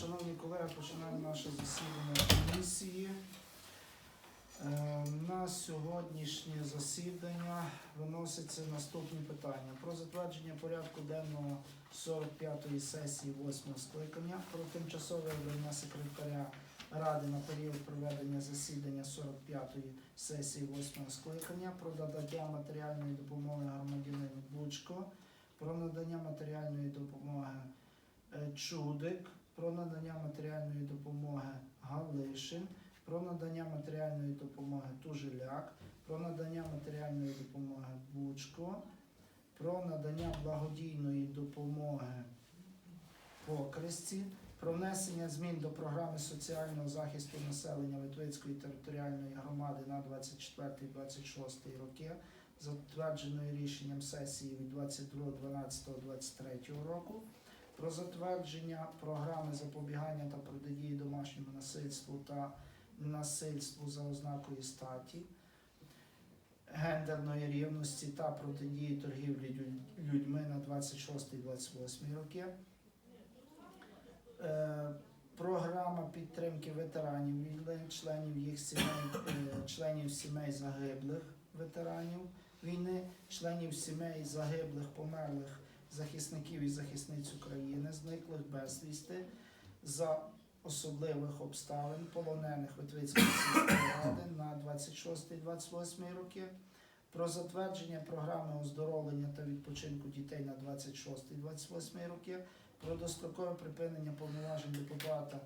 Шановні колеги, починаємо наше засідання комісії. Е, На сьогоднішнє засідання виносяться наступні питання. Про затвердження порядку денного 45-ї сесії 8-го скликання, про тимчасове обрання секретаря Ради на період проведення засідання 45-ї сесії 8 скликання, про надання матеріальної допомоги громадянину Бучко, про надання матеріальної допомоги е, Чудик, про надання матеріальної допомоги Галишин, про надання матеріальної допомоги Тужеляк, про надання матеріальної допомоги Бучко, про надання благодійної допомоги Покресті, про внесення змін до програми соціального захисту населення Литвицької територіальної громади на 24-26 роки, затвердженої рішенням сесії від 22.12.23 року, про затвердження програми запобігання та протидії домашньому насильству та насильству за ознакою статі, гендерної рівності та протидії торгівлі людьми на 26-28 роки. Е, Програма підтримки ветеранів війни, членів їх сімей, е, членів сімей загиблих ветеранів війни, членів сімей загиблих, померлих захисників і захисниць України, зниклих безвісти за особливих обставин, полонених Витвицької сільської ради на 26-28 роки, про затвердження програми оздоровлення та відпочинку дітей на 26-28 роки, про дострокове припинення повноважень депутата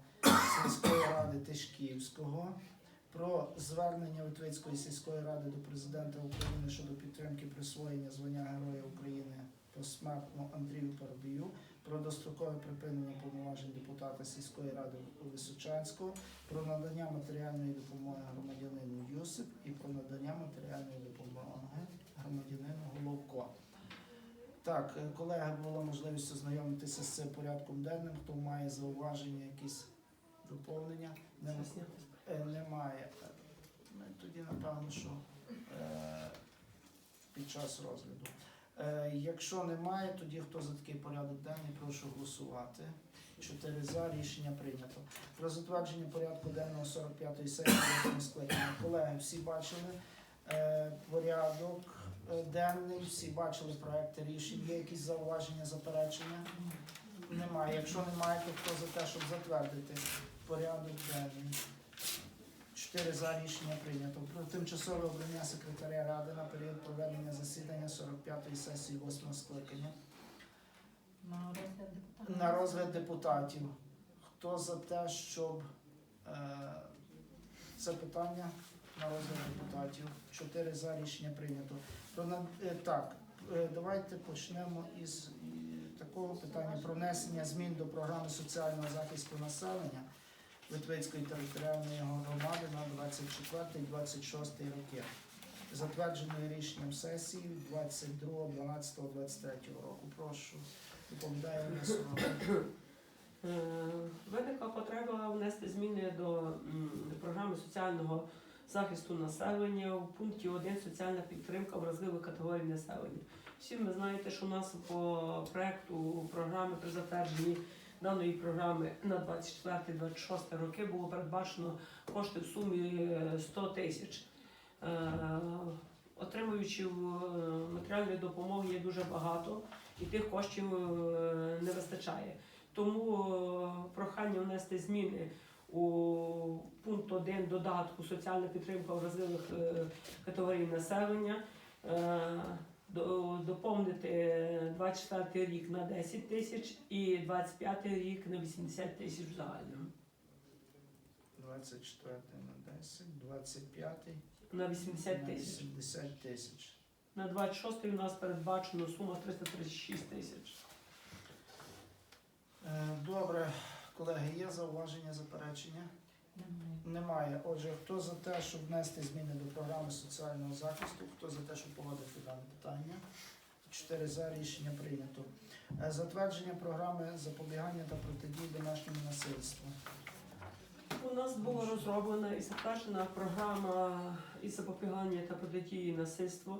сільської ради Тишківського, про звернення Витвицької сільської ради до президента України щодо підтримки присвоєння звання Героя України посмертно Андрію Парубію, про дострокове припинення повноважень депутата сільської ради Височанського, про надання матеріальної допомоги громадянину Юсип і про надання матеріальної допомоги громадянину Головко. Так, е, колеги, була можливість ознайомитися з цим порядком денним. Хто має зауваження, якісь доповнення? Не- Е, Немає. Ми тоді напевно, що е, під час розгляду. Е, Якщо немає, тоді хто за такий порядок денний, прошу голосувати. Чотири за рішення прийнято. Про затвердження порядку денного 45-ї сесії скликання. Колеги, всі бачили е, порядок е, денний, всі бачили проекти рішень. Є якісь зауваження, заперечення? Немає. Якщо немає, то хто за те, щоб затвердити порядок денний? Чотири за рішення прийнято. Про тимчасове обрання секретаря ради на період проведення засідання 45-ї сесії 8 скликання. На розгляд депутатів. На розгляд депутатів. Хто за те, щоб е, це питання на розгляд депутатів? Чотири за рішення прийнято. Про е, так, е, давайте почнемо із е, такого питання про внесення змін до програми соціального захисту населення Литвицької територіальної громади на 24-26 роки. Затвердженої рішенням сесії 22.12.23 року. Прошу. Доповідає Олеся. Е, Виникла потреба внести зміни до програми соціального захисту населення у пункті 1 соціальна підтримка вразливих категорій населення. Всі ви знаєте, що у нас по проекту програми при затвердженні даної програми на 24-26 роки було передбачено кошти в сумі е, 100 тисяч. Е, Отримуючи е, матеріальної допомоги є дуже багато, і тих коштів е, не вистачає. Тому е, прохання внести зміни у пункт 1 додатку соціальна підтримка вразливих е, категорій населення. До- Доповнити 24 рік на 10 тисяч і 25 рік на 80 тисяч в загальному. 24 на 10, 25 На 80 тисяч. 70 тисяч. На 26 у нас передбачено сума 336 тисяч. Е, Добре, колеги, є зауваження, заперечення? Немає. Отже, хто за те, щоб внести зміни до програми соціального захисту, хто за те, щоб погодити дане питання? Чотири за рішення прийнято. Е, Затвердження програми запобігання та протидії домашньому насильству. У нас була розроблена і затверджена програма із запобігання та протидії насильству,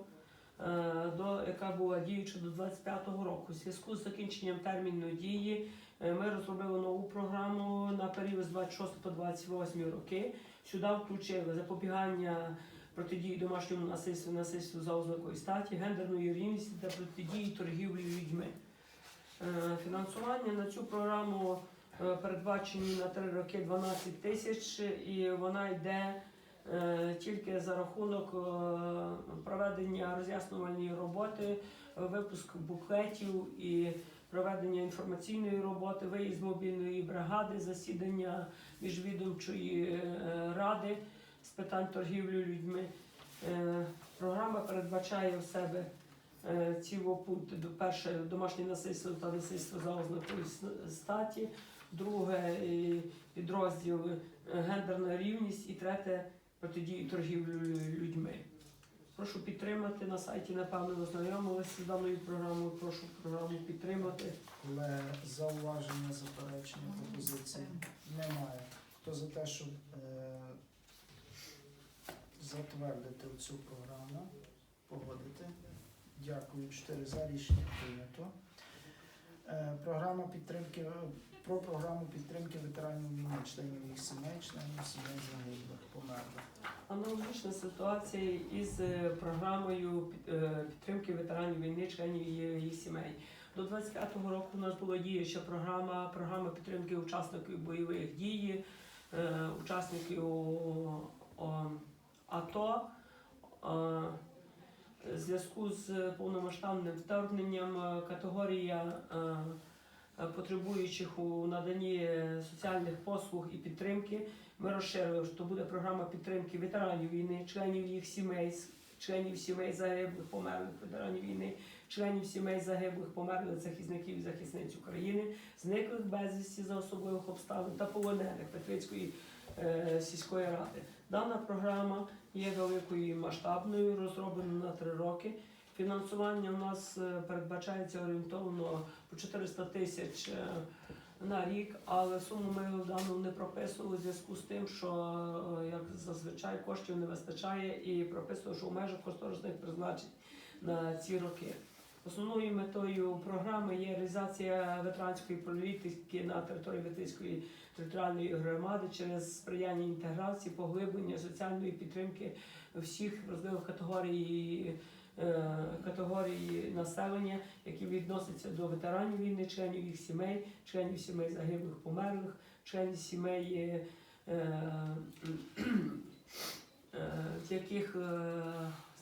до, яка була діюча до 25-го року. У зв'язку з закінченням терміну дії Е, Ми розробили нову програму на період з 26 по 28 роки. Сюди включили запобігання протидії домашньому насильству, насильству за ознакою статі, гендерної рівності та протидії торгівлі людьми. Е, Фінансування на цю програму е, передбачені на три роки 12 тисяч, і вона йде е, тільки за рахунок е, проведення роз'яснювальної роботи, е, випуск буклетів і проведення інформаційної роботи, виїзд мобільної бригади, засідання міжвідомчої е, ради з питань торгівлі людьми. Е, Програма передбачає в себе е, ці пункти. До- Перше домашнє насильство та насильство за ознакою статі, друге е, підрозділ е, гендерна рівність і третє протидії торгівлі людьми. Прошу підтримати на сайті, напевно, ознайомилися з даною програмою. Прошу програму підтримати. Але зауваження, заперечення, пропозиції немає. Хто за те, щоб е, затвердити цю програму, погодити? Дякую. Чотири за рішення прийнято. Е, Програма підтримки е, про програму підтримки ветеранів війни, членів їх сімей, членів сімей загиблих, померлих. Аналогічна ситуація із е, програмою підтримки ветеранів війни, членів їх сімей. До 25-го року у нас була діюча програма, програма підтримки учасників бойових дій, учасників АТО. Е, В зв'язку з повномасштабним вторгненням е, категорія е, е, потребуючих у наданні соціальних послуг і підтримки ми розширили, що буде програма підтримки ветеранів війни, членів їх сімей, членів сімей загиблих, померлих ветеранів війни, членів сімей загиблих, померлих захисників і захисниць України, зниклих безвісті за особливих обставин та полонених Петрицької е, сільської ради. Дана програма є великою і масштабною, розроблена на три роки. Фінансування у нас е, передбачається орієнтовно по 400 тисяч е, на рік, але суму ми дану не прописували в зв'язку з тим, що е, як зазвичай коштів не вистачає, і прописували, що в межах кошторисних призначень на ці роки. Основною метою програми є реалізація ветеранської політики на території Ветицької територіальної громади через сприяння інтеграції, поглиблення соціальної підтримки всіх вразливих категорій. е, Категорії населення, які відносяться до ветеранів війни, членів їх сімей, членів сімей загиблих померлих, членів сімей, е, е, яких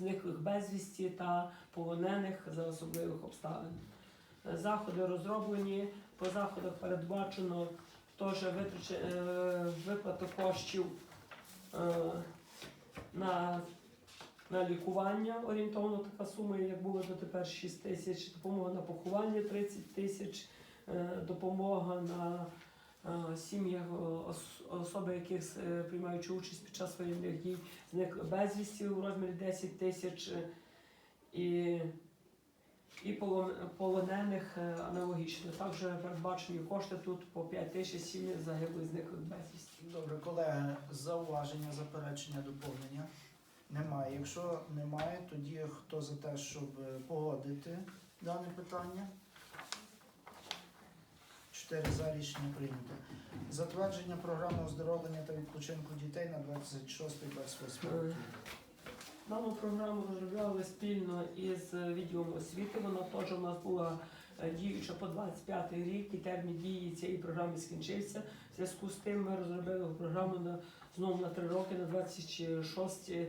зниклих безвісті та полонених за особливих обставин. Заходи розроблені, по заходах передбачено теж е, виплату коштів е, на, на лікування орієнтовно така сума, як було дотепер 6 тисяч, допомога на поховання 30 тисяч, е, допомога на сім'ях е, особи, яких е, приймаючи участь під час воєнних дій, зникли безвісті у розмірі 10 тисяч е, і, і полонених е, аналогічно. Також передбачені кошти тут по 5 тисяч сім'ї загиблих зниклих безвісті. Добре, колеги, зауваження, заперечення, доповнення немає. Якщо немає, тоді хто за те, щоб е, погодити дане питання? Чотири за рішення прийнято. Затвердження програми оздоровлення та відпочинку дітей на 26-28 роки. Дану програму розробляли спільно із відділом освіти. Вона теж у нас була е, діюча по 25 рік, і термін дії цієї програми скінчився. В зв'язку з тим ми розробили програму на знову на 3 роки, на 26 е,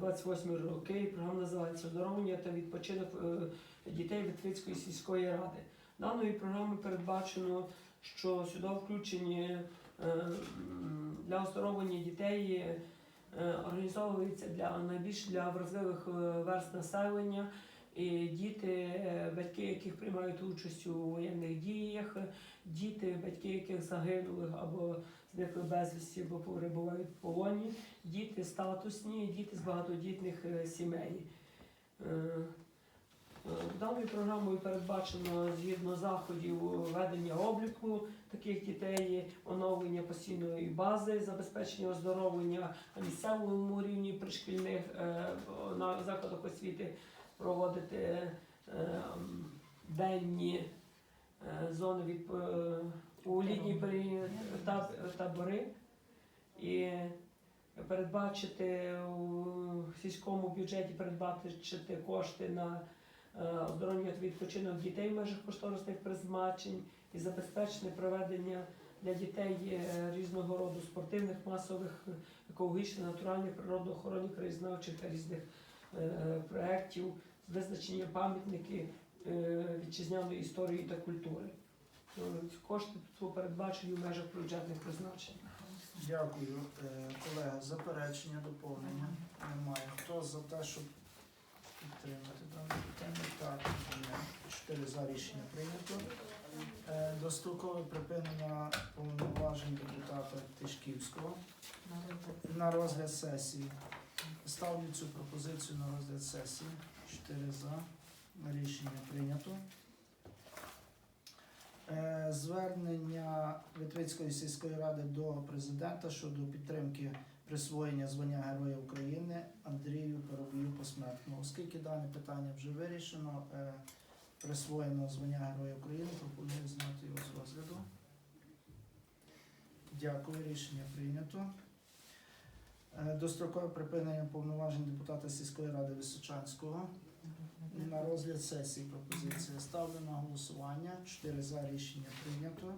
28 роки. І Програма називається оздоровлення та відпочинок е, дітей Витвицької сільської ради. Даною програмою передбачено, що сюди включені е, для оздоровлення дітей. е, організовується для найбільш для вразливих е, верст населення. І діти, батьки, яких приймають участь у воєнних діях, діти, батьки, яких загинули або зникли безвісті, або перебувають в полоні, діти статусні, діти з багатодітних сімей. Е, Даною програмою передбачено згідно заходів ведення обліку таких дітей, оновлення постійної бази, забезпечення оздоровлення на місцевому рівні при шкільних е, на закладах освіти проводити е, денні зони від у літній табори. І передбачити у сільському бюджеті передбачити кошти на оздоровлення та відпочинок дітей в межах кошторисних призначень і забезпечити проведення для дітей е, різного роду спортивних, масових, екологічних, натуральних, природоохоронних, краєзнавчих та різних е, проєктів визначення пам'ятників е, вітчизняної історії та культури. Е, Кошти тут передбачені в межах бюджетних призначень. Дякую, Е, колеги. Заперечення, доповнення немає. Хто за те, щоб підтримати дане питання? Так. Чотири за рішення прийнято. Е, Дострокове припинення повноважень депутата Тишківського на розгляд сесії. Ставлю цю пропозицію на розгляд сесії. Чотири за. Рішення прийнято. Е, Звернення Вітвицької сільської ради до президента щодо підтримки присвоєння звання Героя України Андрію Парубію посмертно. Оскільки дане питання вже вирішено, е, присвоєно звання Героя України, пропоную зняти його з розгляду. Дякую, рішення прийнято. Е, Дострокове припинення повноважень депутата сільської ради Височанського. На розгляд сесії пропозиція ставлю на голосування. Чотири за рішення прийнято.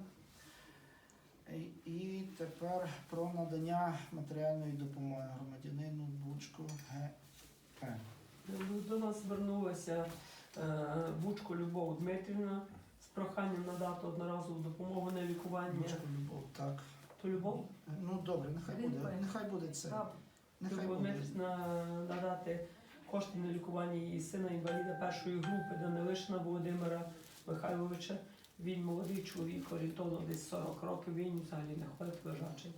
І- тепер про надання матеріальної допомоги громадянину Бучку ГП. До нас звернулася е, Бучко Любов Дмитрівна з проханням надати одноразову допомогу на лікування. Бучко Любов, так. То Любов? Ну добре, нехай буде. Нехай буде це. Нехай буде. Надати кошти на лікування її сина інваліда першої групи Данилишина Володимира Михайловича. Він молодий чоловік, орієнтовно десь 40 років, він взагалі не ходить лежачий.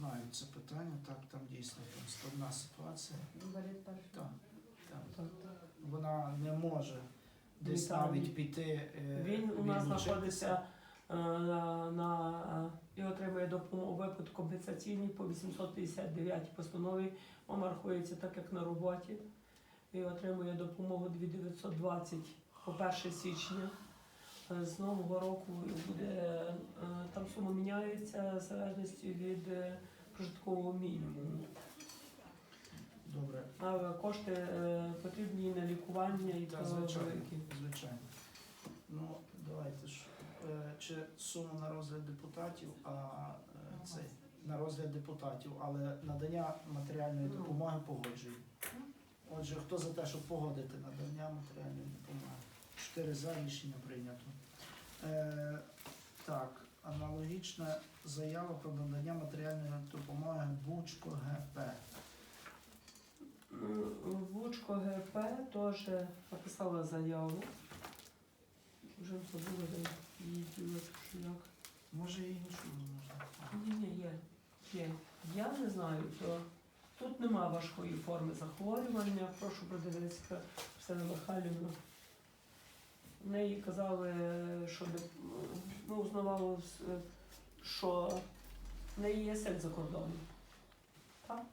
Ну, знаю це питання, так, там дійсно там складна ситуація. Так, так. Вона не може десь навіть піти. е, Він у нас знаходиться е, на і отримує допомогу у випадку компенсаційній по 859 постанові. Мама рахується так, як на роботі. І отримує допомогу 2920 по 1 січня. Е, З нового року буде е, там сума міняється в залежності від е, прожиткового мінімуму. Добре, А кошти потрібні на лікування і Та, то звичайно. звичайно. Ну, давайте ж. Чи сума на розгляд депутатів, а е, цей на розгляд депутатів, але надання матеріальної Ну. допомоги погоджуємо. Отже, хто за те, щоб погодити надання матеріальної допомоги? Чотири за рішення прийнято. Е, так, аналогічна заява про надання матеріальної допомоги Бучко ГП. Вучко ГП теж написала заяву. Вже забула, де її ділити, що як. Може і іншу можна. Ні, ні, є. є. Я не знаю, то тут нема важкої форми захворювання. Прошу подивитися, Оксана Михайлівна. Неї казали, що ну, узнавали, що в неї є син за кордоном. Так?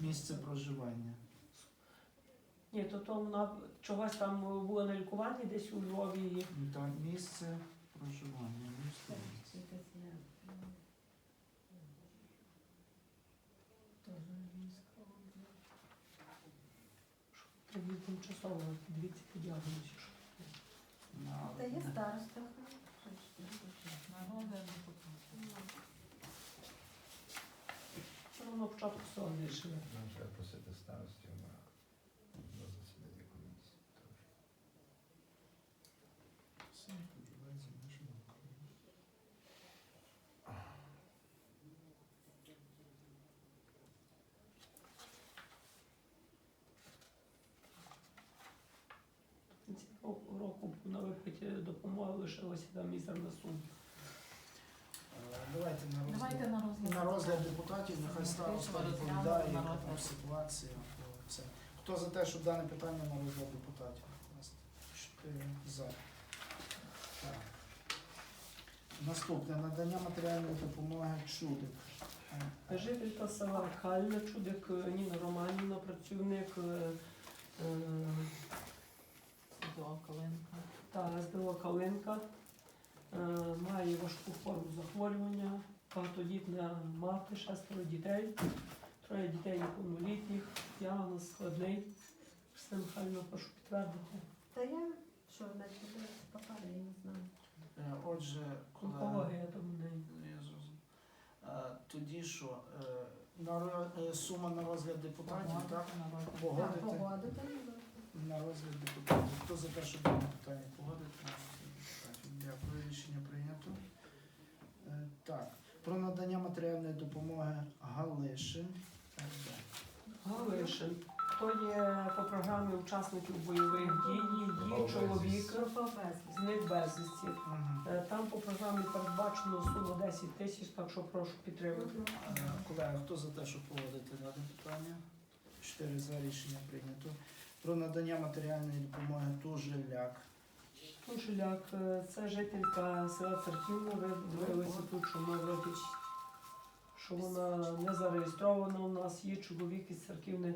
Місце проживання. Ні, то, то вона чогось там була на лікуванні десь у Львові. Ну, там місце проживання. місце. Тоді тимчасово дивіться по діагнозі. що таке. Та є староста. На розгляд Все одно початку всього вирішили. Нам треба просити старостів на, на засідання комісії. Все, проживає за межами України. Цього року на виплаті допомоги лишилося там мізерна сума. Е, Давайте на розгляд. Давайте на розгляд. На розгляд депутатів, нехай староста відповідає, на яка там ситуація. то Хто за те, щоб дане питання на розгляд депутатів? Чотири за. Так. Наступне надання матеріальної допомоги Чудик. Е, Жителька села Кальна, Чудик Ніна Романівна, працівник е, е, До Калинка. Та СДО Калинка, е, має важку форму захворювання, багатодітна мати, шестеро дітей, троє дітей неповнолітніх, діагноз складний. Христина Михайлівна, прошу підтвердити. Та я, що ви мене попали, я не знаю. Е, Отже, колеги, Онкологія там в неї. зрозумів. Е, тоді що, е, на сума на розгляд депутатів, так? Так, Погодити погодити. На розгляд депутатів. Хто за те, щоб дане питання погодити? Дякую, рішення прийнято. Е, Так, про надання матеріальної допомоги Галишин. Галишин. То є по програмі учасників бойових дій, її чоловік Група безвісти. з них безвісті. Е, Там по програмі передбачено сума 10 тисяч, так що прошу підтримати. Е, Колеги, хто за те, щоб погодити дане питання? Чотири за рішення прийнято. Про надання матеріальної допомоги Тужеляк. Тушеляк, е, це жителька села Церківна, ви виявилося тут, що вона що вона не зареєстрована у нас, є чоловік із церківни.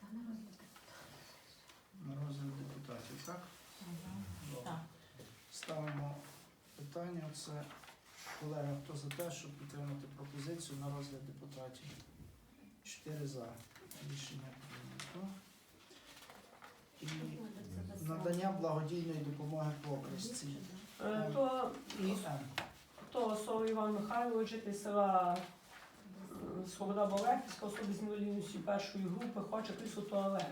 Та не розгляд. На розгляд депутатів, так? Добре. Так. Ставимо питання. Це колеги, хто за те, щоб підтримати пропозицію на розгляд депутатів? Чотири за. Рішення прийнято. І надання благодійної допомоги покресці. Е, То, І М. то Соло Іван Михайлович, житель села е, Свобода Балехівська, особи з інвалідністю першої групи, хоче крісло туалет.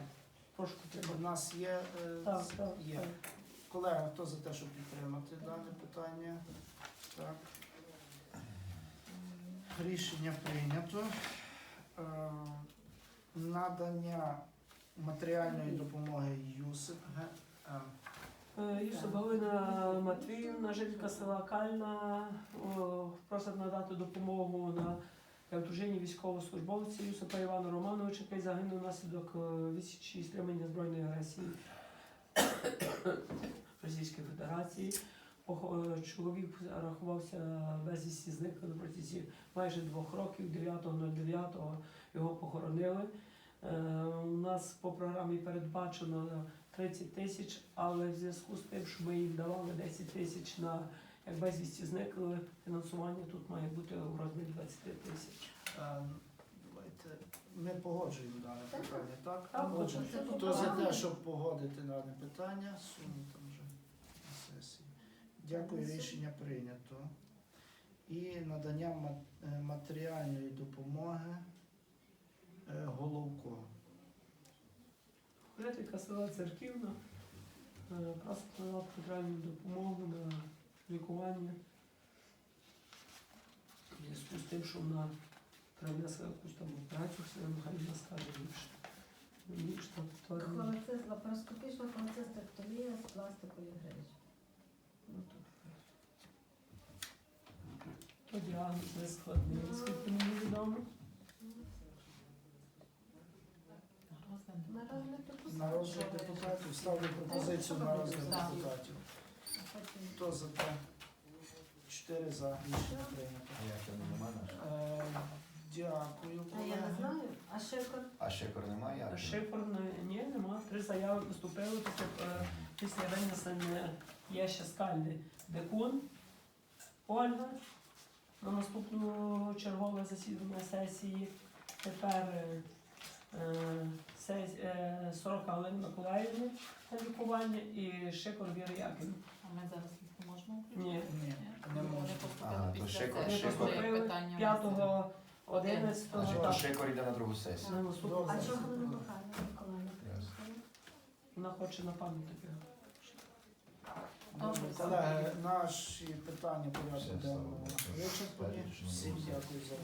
Прошу У підтримати. нас є, е, Так, так, є. так. Колеги, хто за те, щоб підтримати дане питання? Так. Рішення прийнято. Е, Надання матеріальної допомоги ЮСИП ГМ. Е, Галина Матвіївна, жителька села Кальна, просить надати допомогу на дружині військовослужбовця Юсупа Івана Романовича, який загинув внаслідок е, і стримання збройної агресії Російської Федерації. Е, Чоловік рахувався безвісті зниклий на протязі майже двох років, 9.09 його похоронили. Е, У нас по програмі передбачено 30 тисяч, але в зв'язку з тим, що ми їм давали 10 тисяч на як безвісті зникли, фінансування тут має бути у розмірі 20 тисяч. Е, Давайте ми погоджуємо дане питання, так? Так, Отже, хто за те, щоб погодити дане питання, суму там вже на сесії. Dякую, рішення прийнято. І надання е, матеріальної допомоги е, Головко. Жителька села Церківна е, просить надати матеріальну допомогу на лікування. В зв'язку з тим, що вона перенесла якусь там операцію, все нехай вона скаже більше. Повторення. Лапароскопічна холецистектомія з пластикової грижі. Діагноз не складний, наскільки мені відомо. На розгляд депутатів. На розгляд депутатів ставлю пропозицію на розгляд депутатів. Хто за те? Чотири за рішення прийнято. А як його нема наш? Е, Дякую, А я не колеги. знаю. А ще кор- А щекор немає? Шифр не- ні, нема. Три заяви поступили, тобто е, після винесення є ще скальний Декун, Ольга на наступну чергове засідання сесії. Тепер е, е, е, Сорока Галина Миколаївна на лікування і Шикор Віра Яківна. А ми зараз не можемо Ні. Ні, не можна. поступили то після ще цього, кор- ще що є кор- питання. 5 11 Значить, то так, щекор йде на другу сесію. на наступну А чого не Михайло Миколаївна? Вона хоче на пам'ятник. його. Колеги, наші питання порядку денного вичерпані. Всім дякую за.